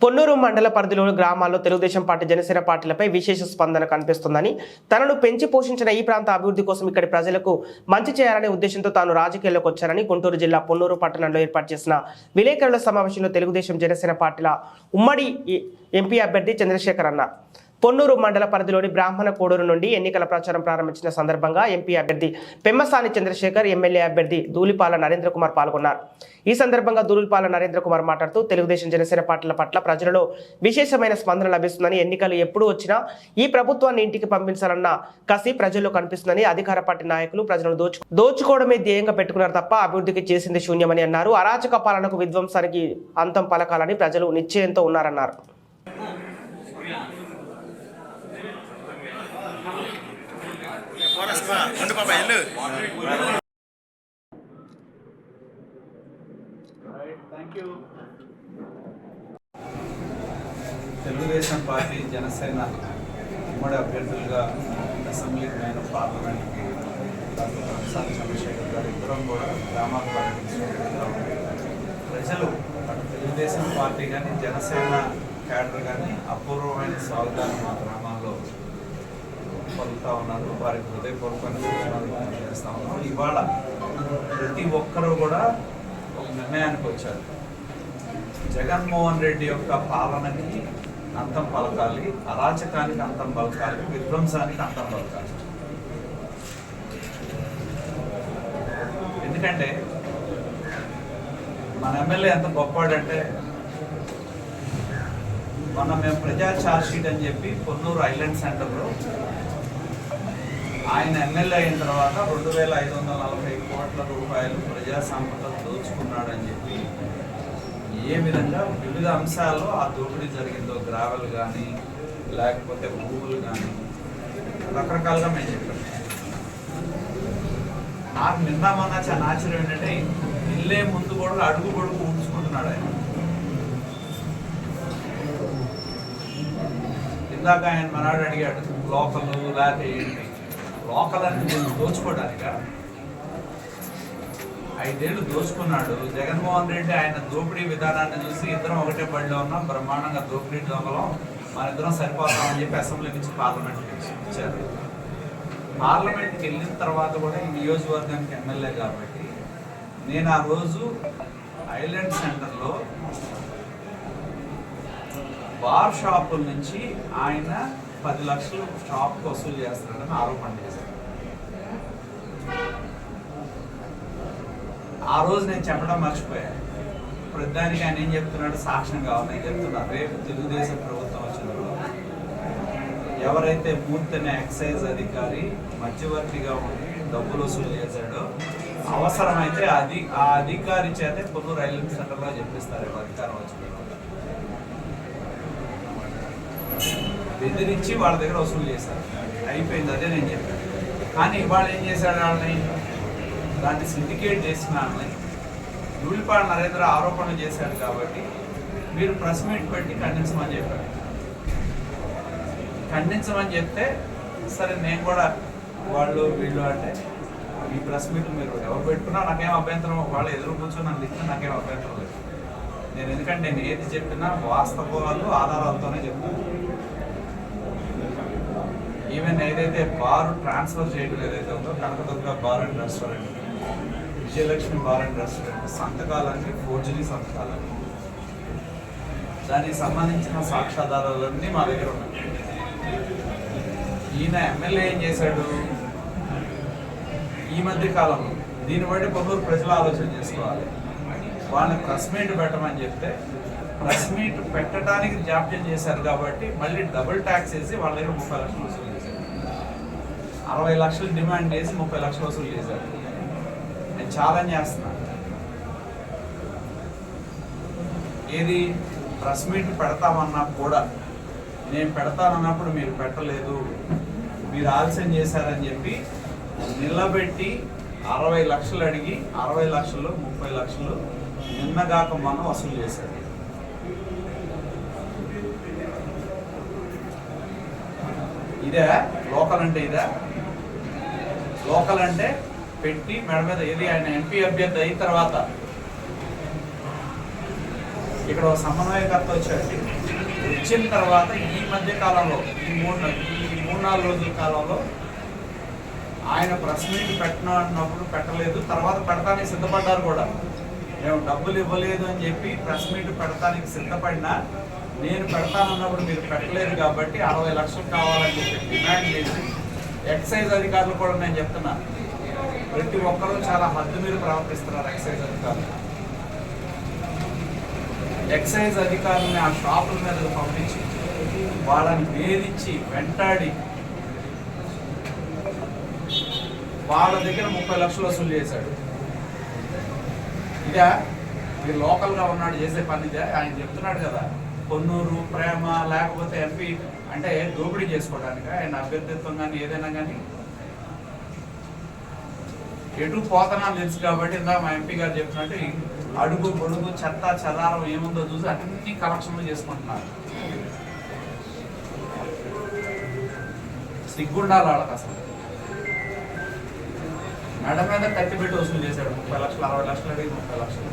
పొన్నూరు మండల పరిధిలోని గ్రామాల్లో తెలుగుదేశం పార్టీ జనసేన పార్టీలపై విశేష స్పందన కనిపిస్తుందని తనను పెంచి పోషించిన ఈ ప్రాంత అభివృద్ధి కోసం ఇక్కడి ప్రజలకు మంచి చేయాలనే ఉద్దేశంతో తాను రాజకీయాల్లోకి వచ్చానని గుంటూరు జిల్లా పొన్నూరు పట్టణంలో ఏర్పాటు చేసిన విలేకరుల సమావేశంలో తెలుగుదేశం జనసేన పార్టీల ఉమ్మడి ఎంపీ అభ్యర్థి చంద్రశేఖర్ అన్నారు పొన్నూరు మండల పరిధిలోని బ్రాహ్మణ కోడూరు నుండి ఎన్నికల ప్రచారం ప్రారంభించిన సందర్భంగా ఎంపీ అభ్యర్థి పెమ్మసాని చంద్రశేఖర్ ఎమ్మెల్యే అభ్యర్థి దూలిపాల నరేంద్ర కుమార్ పాల్గొన్నారు. ఈ సందర్భంగా దూలిపాల నరేంద్ర కుమార్ మాట్లాడుతూ తెలుగుదేశం జనసేన పార్టీల పట్ల ప్రజలలో విశేషమైన స్పందన లభిస్తుందని ఎన్నికలు ఎప్పుడు వచ్చినా ఈ ప్రభుత్వాన్ని ఇంటికి పంపించాలన్న కసి ప్రజల్లో కనిపిస్తుందని అధికార పార్టీ నాయకులు ప్రజలను దోచు దోచుకోవడమే ధ్యేయంగా పెట్టుకున్నారు తప్ప అభివృద్ధికి చేసింది శూన్యమని అన్నారు. అరాచక పాలనకు విధ్వంసానికి అంతం పలకాలని ప్రజలు నిశ్చయంతో ఉన్నారన్నారు ఉండు పాప వెళ్ళు తెలుగుదేశం పార్టీ జనసేన ఉమ్మడి అభ్యర్థులుగా అసెంబ్లీ నేను పార్లమెంట్కి ప్రసాద్ చంద్రశేఖర్ గారు ఇద్దరం కూడా గ్రామాలు పర్యటించడం ప్రజలు తెలుగుదేశం పార్టీ కానీ జనసేన క్యాడర్ కానీ అపూర్వమైన స్వాగతాన్ని మాత్రం గ్రామాల్లో పలుకుతా ఉన్నారు వారికి హృదయపూర్వకమైన ధన్యవాదాలు తెలియజేస్తా ఉన్నాం ఇవాళ ప్రతి ఒక్కరూ కూడా ఒక నిర్ణయానికి వచ్చారు. జగన్మోహన్ రెడ్డి యొక్క పాలనకి అంతం పలకాలి అరాచకానికి అంతం పలకాలి విధ్వంసానికి అంతం పలకాలి. ఎందుకంటే మన ఎమ్మెల్యే ఎంత గొప్పవాడంటే మొన్న మేము ప్రజా ఛార్జ్ షీట్ అని చెప్పి పొన్నూరు ఐలాండ్ సెంటర్లో ఆయన ఎమ్మెల్యే అయిన తర్వాత రెండు వేల ఐదు వందల నలభై కోట్ల రూపాయలు ప్రజా సంపద దోచుకున్నాడని చెప్పి ఏ విధంగా వివిధ అంశాల్లో ఆ దోపిడీ జరిగిందో గ్రావెల్ కానీ లేకపోతే భూములు కానీ రకరకాలుగా మేము చెప్పాం. నాకు నిన్న మొన్న చాలా ఆశ్చర్యం ఏంటంటే ఇల్లే ముందు కూడా అడుగు పొడుగు ఉంచుకుంటున్నాడు ఆయన. ఇందాక ఆయన మనాడు అడిగాడు లోకల్ లేకపోతే ఏంటి? లోకల్ అని ఐదేళ్ళు దోచుకోవడానిక? ఐదేళ్ళు దోచుకున్నాడు. జగన్మోహన్ రెడ్డి ఆయన దోపిడీ విధానాన్ని చూసి ఇద్దరం ఒకటే బడిలో ఉన్నాం. బ్రహ్మాండంగా దోపిడీ దొంగలం. మన ఇద్దరం సరిపోతామని చెప్పి అసెంబ్లీ నుంచి పార్లమెంట్కి ఇచ్చారు. పార్లమెంట్కి వెళ్ళిన తర్వాత కూడా ఈ నియోజకవర్గానికి ఎమ్మెల్యే కాబట్టి నేను ఆ రోజు ఐలాండ్ సెంటర్లో బార్ షాపుల నుంచి ఆయన పది లక్షలు షాప్కి వసూలు చేస్తున్నాడని ఆరోపణ చేశారు. ఆ రోజు నేను చెప్పడం మర్చిపోయాను. ప్రతిదానికి ఆయన ఏం చెప్తున్నాడు సాక్ష్యం కావాలి నేను చెప్తున్నా. రేపు తెలుగుదేశం ప్రభుత్వం వచ్చినప్పుడు ఎవరైతే మూర్తి అనే ఎక్సైజ్ అధికారి మధ్యవర్తిగా ఉండి డబ్బులు వసూలు చేశాడో అవసరమైతే అది ఆ అధికారి చేతే పొన్నూరు రైల్వే సెంటర్లో చెప్పిస్తారు అధికారం వచ్చిన తర్వాత. బెదిరించి వాళ్ళ దగ్గర వసూలు చేశారు. అయిపోయింది అదే నేను చెప్పాను. కానీ ఇవాళ ఏం చేశాడు వాళ్ళని దాన్ని సిండికేట్ చేసిన వాళ్ళని ధూళిపాడ నరేంద్ర ఆరోపణలు చేశాడు కాబట్టి మీరు ప్రెస్ మీట్ పెట్టి ఖండించమని చెప్పారు. ఖండించమని చెప్తే సరే నేను కూడా వాళ్ళు వీళ్ళు అంటే ఈ ప్రెస్ మీట్ మీరు ఎవరు పెట్టుకున్నా నాకేం అభ్యంతరం వాళ్ళు ఎదురు కూర్చొని నన్ను ఇచ్చినా నాకేం అభ్యంతరం లేదు. నేను ఎందుకంటే నేను ఏది చెప్పినా వాస్తవాలు ఆధారాలతోనే చెప్తాను. ఈవెన్ ఏదైతే బార్ ట్రాన్స్ఫర్ చేయడం ఏదైతే ఉందో Kanakadurga bar and restaurant Vijayalakshmi bar and restaurant సంతకాలన్నీ forgery సంతకాలన్నీ. దానికి సంబంధించిన సాక్ష్యాధారాలన్నీ మా దగ్గర ఉన్నాయి. ఈయన ఎమ్మెల్యే ఏం చేశాడు? ఈ మధ్య కాలంలో దీన్ని బట్టి పొన్నూరు ప్రజలు ఆలోచన చేసుకోవాలి. వాళ్ళని ప్రెస్ మీట్ పెట్టమని చెప్తే ప్రెస్ మీట్ పెట్టడానికి జాప్యం చేశారు కాబట్టి మళ్ళీ డబుల్ ట్యాక్స్ వేసి వాళ్ళ దగ్గర ముప్పై లక్షలు వసూలు చేశారు. అరవై లక్షలు డిమాండ్ చేసి ముప్పై లక్షలు వసూలు చేశారు. నేను ఛాలెంజ్ చేస్తున్నా. ఏది ప్రెస్ మీట్ పెడతామన్నా కూడా నేను పెడతానన్నప్పుడు మీరు పెట్టలేదు. మీరు ఆలస్యం చేశారని చెప్పి నిలబెట్టి అరవై లక్షలు అడిగి అరవై లక్షలు ముప్పై లక్షలు నిన్నగాక మనం వసూలు చేశారు. ఇదే లోకల్ అంటే ఇదే. లోకల్ అంటే పెట్టి మెడ మీద ఏది ఆయన ఎంపీ అభ్యర్థి అయిన తర్వాత ఇక్కడ ఒక సమన్వయకర్త వచ్చాడు వచ్చిన తర్వాత ఈ మధ్య కాలంలో ఈ మూడు ఈ మూడు నాలుగు రోజుల కాలంలో ఆయన ప్రెస్ మీట్ పెట్టను అన్నప్పుడు పెట్టలేదు. తర్వాత పెడతానికి సిద్ధపడ్డారు కూడా. మేము డబ్బులు ఇవ్వలేదు అని చెప్పి ప్రెస్ మీట్ పెడతానికి సిద్ధపడినా నేను పెడతానన్నప్పుడు మీరు పెట్టలేదు కాబట్టి అరవై లక్షలు కావాలని చెప్పి డిమాండ్ చేసి ఎక్సైజ్ అధికారులు కూడా నేను చెప్తున్నాను ప్రతి ఒక్కరూ చాలా హద్దు మీరు ప్రవర్తిస్తున్నారు ఎక్సైజ్ అధికారులు. ఎక్సైజ్ అధికారులని ఆ షాపుల మీద పంపించి వాళ్ళని వేధించి వెంటాడి వాళ్ళ దగ్గర ముప్పై లక్షలు వసూలు చేశాడు. ఇదా? మీరు లోకల్గా ఉన్నాడు చేసే పని ఇదే? ఆయన చెప్తున్నాడు కదా. కొన్నూరు ప్రేమ లేకపోతే ఎంపీ అంటే దోపిడీ చేసుకోవడానికి ఆయన అభ్యర్థిత్వం కానీ ఏదైనా కానీ ఎటు పోతనా తెలుసు కాబట్టి ఇందా మా ఎంపీ గారు చెప్పినట్టు అడుగు పొడుగు చెత్త చెదారం ఏముందో చూసి అన్ని కలెక్షన్లు చేసుకుంటున్నారు. సిగ్గుండాలి వాళ్ళకి అసలు. మెడ మీద కత్తి పెట్టి వసూలు చేశాడు ముప్పై లక్షలు అరవై లక్షలు అడిగి ముప్పై లక్షలు.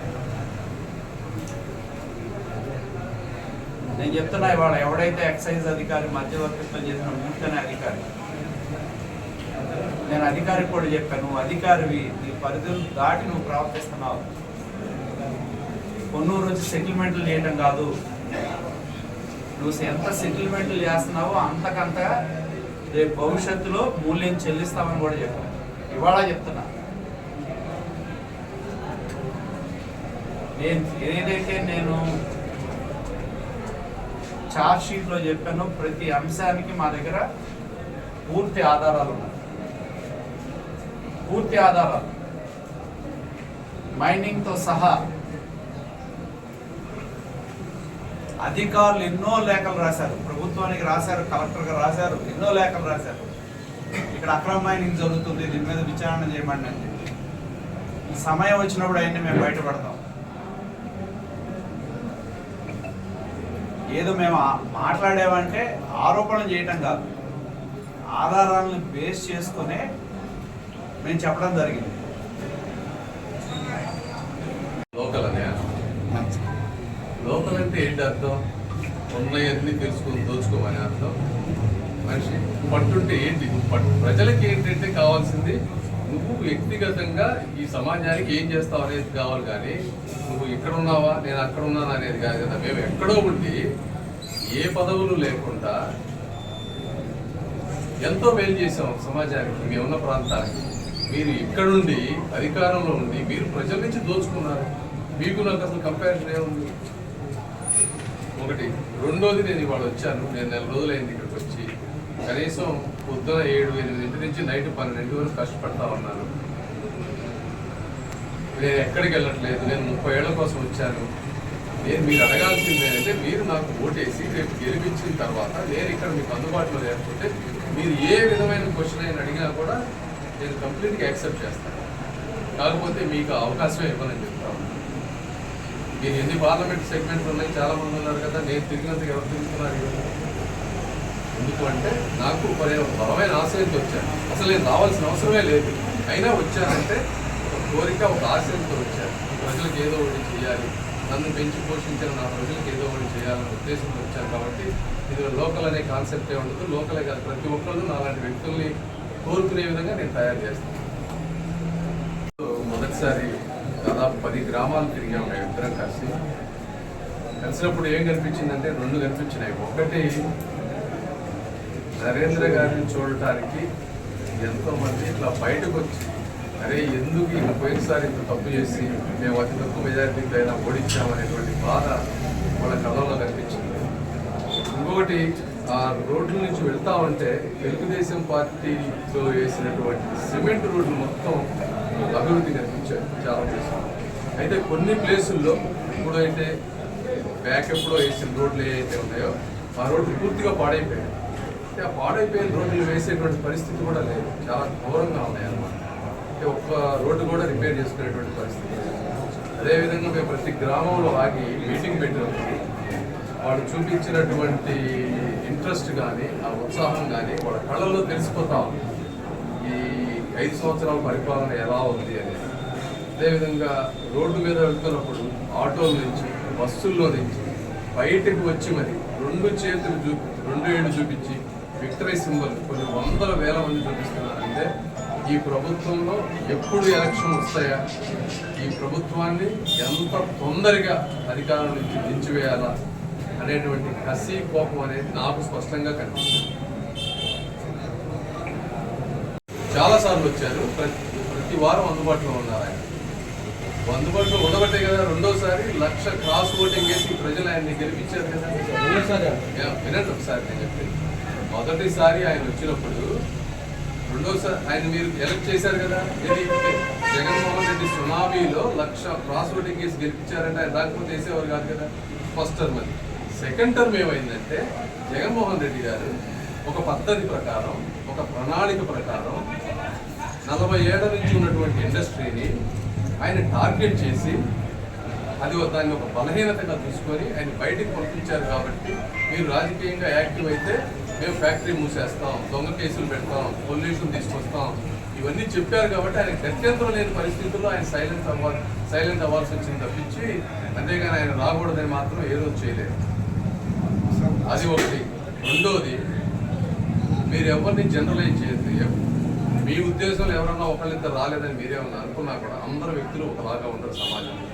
నేను చెప్తున్నా ఇవాళ ఎవడైతే ఎక్సైజ్ అధికారి మధ్యవర్తిత్వం చేసిన మూర్తనే అధికారి. నేను అధికారికి కూడా చెప్పాను నువ్వు అధికారివి నీ పరిధులు దాటి నువ్వు ప్రవర్తిస్తున్నావు. కొన్నూరు నుంచి సెటిల్మెంట్లు చేయడం కాదు. నువ్వు ఎంత సెటిల్మెంట్లు చేస్తున్నావో అంతకంతగా రేపు భవిష్యత్తులో మూల్యం చెల్లిస్తామని కూడా చెప్పాను. ఇవాళ చెప్తున్నా. నేను ఏదైతే నేను చార్జ్ షీట్లో చెప్పాను ప్రతి అంశానికి మా దగ్గర పూర్తి ఆధారాలు ఉన్నాయి. పూర్తి ఆధారాలు. మైనింగ్తో సహా అధికారులు ఎన్నో లేఖలు రాశారు. ప్రభుత్వానికి రాశారు కలెక్టర్గా రాశారు ఎన్నో లేఖలు రాశారు. ఇక్కడ అక్రమ మైనింగ్ జరుగుతుంది దీని మీద విచారణ చేయమండి అని చెప్పి సమయం వచ్చినప్పుడు అవన్నీ మేము బయటపడతాం. ఏదో మేము మాట్లాడామంటే ఆరోపణలు చేయటం కాదు. ఆధారాలను బేస్ చేసుకునే మేము చెప్పడం జరిగింది. లోకల్ అనే లోకల్ అంటే ఏంటి అర్థం? ఉన్నవన్నీ తెలుసుకొని దోచుకోమని అర్థం? మనిషి పట్టుంటే ఏంటి? పట్టు ప్రజలకి ఏంటంటే కావాల్సింది నువ్వు వ్యక్తిగతంగా ఈ సమాజానికి ఏం చేస్తావు అనేది కావాలి కానీ నువ్వు ఇక్కడ ఉన్నావా నేను అక్కడ ఉన్నాను అనేది కాదు కదా. మేము ఎక్కడో ఉండి ఏ పదవులు లేకుండా ఎంతో మేలు చేసాం సమాజానికి. మేమున్న ప్రాంతానికి. మీరు ఇక్కడ నుండి అధికారంలో ఉండి మీరు ప్రజల నుంచి దోచుకున్నారు. మీకు నాకు అసలు కంపారిజన్ ఏముంది? ఒకటి రెండోది నేను ఇవాళ వచ్చాను. నేను నెల రోజులైంది ఇక్కడికి వచ్చి. కనీసం పొద్దున ఏడు ఎనిమిది నుంచి నైట్ పన్నెండు వరకు కష్టపడతా ఉన్నాను నేను ఎక్కడికి వెళ్ళట్లేదు. నేను ముప్పై ఏళ్ళ కోసం వచ్చాను. నేను మీరు అడగాల్సింది ఏంటంటే మీరు నాకు ఓటేసి రేపు గెలిపించిన తర్వాత నేను ఇక్కడ మీకు అందుబాటులో లేకపోతే మీరు ఏ విధమైన క్వశ్చన్ అయినా అడిగినా కూడా నేను కంప్లీట్గా యాక్సెప్ట్ చేస్తాను కాకపోతే మీకు అవకాశం అవకాశమే ఇవ్వనని చెప్తాను మీరు ఎన్ని పార్లమెంట్ సెగ్మెంట్లు ఉన్నాయి? చాలామంది ఉన్నారు కదా. నేను తిరిగినంత ఎవరు తిరుగుతున్నారు? ఎందుకు అంటే నాకు మరి ఒక బలమైన ఆశయంతో వచ్చాను అసలు నేను రావాల్సిన అవసరమే లేదు. అయినా వచ్చానంటే ఒక కోరిక ఒక ఆశయంతో వచ్చాను. ప్రజలకు ఏదో ఒకటి చేయాలి. నన్ను పెంచి పోషించిన నా ప్రజలకు ఏదో ఒకటి చేయాలనే ఉద్దేశంతో వచ్చాను కాబట్టి ఇది లోకల్ అనే కాన్సెప్టే ఉండదు. లోకలే కాదు ప్రతి ఒక్కళ్ళు నాలాంటి వ్యక్తుల్ని కోరుకునే విధంగా నేను తయారు చేస్తాను. మొదటిసారి దాదాపు పది గ్రామాలు తిరిగాము మేము ఇద్దరం కలిసి. కలిసినప్పుడు ఏం కనిపించిందంటే రెండు కనిపించినాయి. ఒకటి నరేంద్ర గారిని చూడటానికి ఎంతోమంది ఇట్లా బయటకు వచ్చి అరే ఎందుకు ఈయన పోయినసారి ఇంత తప్పు చేసి మేము అతి తక్కువ మెజారిటీతో అయినా ఓడించామనేటువంటి బాధ వాళ్ళ కళ్ళలో కనిపించింది. ఇంకొకటి ఆ రోడ్ల నుంచి వెళ్తా ఉంటే తెలుగుదేశం పార్టీతో వేసినటువంటి సిమెంట్ రోడ్లు మొత్తం అభివృద్ధి కనిపించాయి చాలా ప్లేసులు అయితే కొన్ని ప్లేసుల్లో ఇప్పుడు అయితే బ్యాక్ ఎప్పుడో వేసిన రోడ్లు ఏవైతే ఉన్నాయో ఆ రోడ్లు పూర్తిగా పాడైపోయాయి. పాడైపోయిన రోడ్లు వేసేటువంటి పరిస్థితి కూడా లేదు. చాలా ఘోరంగా ఉన్నాయి అన్నమాట. అంటే ఒక్క రోడ్డు కూడా రిపేర్ చేసుకునేటువంటి పరిస్థితి అదేవిధంగా మేము ప్రతి గ్రామంలో ఆగి మీటింగ్ పెట్టినప్పుడు వాళ్ళు చూపించినటువంటి ఇంట్రెస్ట్ కానీ ఆ ఉత్సాహం కానీ వాళ్ళ కళ్ళల్లో తెలిసిపోతాం ఈ ఐదు సంవత్సరాల పరిపాలన ఎలా ఉంది అనేది. అదేవిధంగా రోడ్డు మీద వెళ్తున్నప్పుడు ఆటోల నుంచి బస్సుల్లో నుంచి బయటకు వచ్చి మరి రెండు చేతులు చూపి రెండు ఏళ్ళు చూపించి విక్టరీ సింబల్ కొన్ని వందల వేల మంది చూపిస్తున్నారంటే ఈ ప్రభుత్వంలో ఎప్పుడు ఎలక్షన్ వస్తాయా? ఈ ప్రభుత్వాన్ని ఎంత తొందరగా అధికారం నుంచి దించివేయాలా అనేటువంటి కసి కోపం అనేది నాకు స్పష్టంగా కనిపిస్తుంది. చాలా సార్లు వచ్చారు. ప్రతి ప్రతి వారం అందుబాటులో ఉన్నారు ఆయన. అందుబాటులో ఉండబట్టే కదా రెండోసారి లక్ష క్రాస్ ఓటింగ్ వేసి ప్రజలు ఆయన్ని గెలిపించారు కదా. వినండి ఒకసారి నేను చెప్పేది. మొదటిసారి ఆయన వచ్చినప్పుడు రెండోసారి ఆయన మీరు ఎలక్ట్ చేశారు కదా జగన్మోహన్ రెడ్డి సునామీలో లక్ష క్రాస్ ఓటింగ్ కేసు గెలిపించారంటే ఆయన రాకపోతే వేసేవారు కాదు కదా ఫస్ట్ టర్మ్ అది. సెకండ్ టర్మ్ ఏమైందంటే జగన్మోహన్ రెడ్డి గారు ఒక పద్ధతి ప్రకారం ఒక ప్రణాళిక ప్రకారం నలభై ఏళ్ళ నుంచి ఉన్నటువంటి ఇండస్ట్రీని ఆయన టార్గెట్ చేసి అది ఒక- దాన్ని ఒక బలహీనతగా చూసుకొని ఆయన బయటికి పంపించారు కాబట్టి మీరు రాజకీయంగా యాక్టివ్ అయితే మేము ఫ్యాక్టరీ మూసేస్తాం దొంగ కేసులు పెడతాం పొల్యూషన్ తీసుకొస్తాం. ఇవన్నీ చెప్పారు కాబట్టి ఆయన గత్యంతరం లేని పరిస్థితుల్లో ఆయన సైలెంట్ అవ్వాలి సైలెంట్ అవ్వాల్సి వచ్చింది తప్పించి అంతేగాని ఆయన రాకూడదని మాత్రం ఏదో చేయలేదు. అది ఒకటి. రెండోది మీరు ఎవరిని జనరలైజ్ చేయొద్దు. మీ ఉద్దేశంలో ఎవరన్నా ఒకళ్ళిద్దరు రాలేదని మీరేమన్నా అనుకున్నా కూడా అందరు వ్యక్తులు ఒకలాగా ఉండరు సమాజంలో.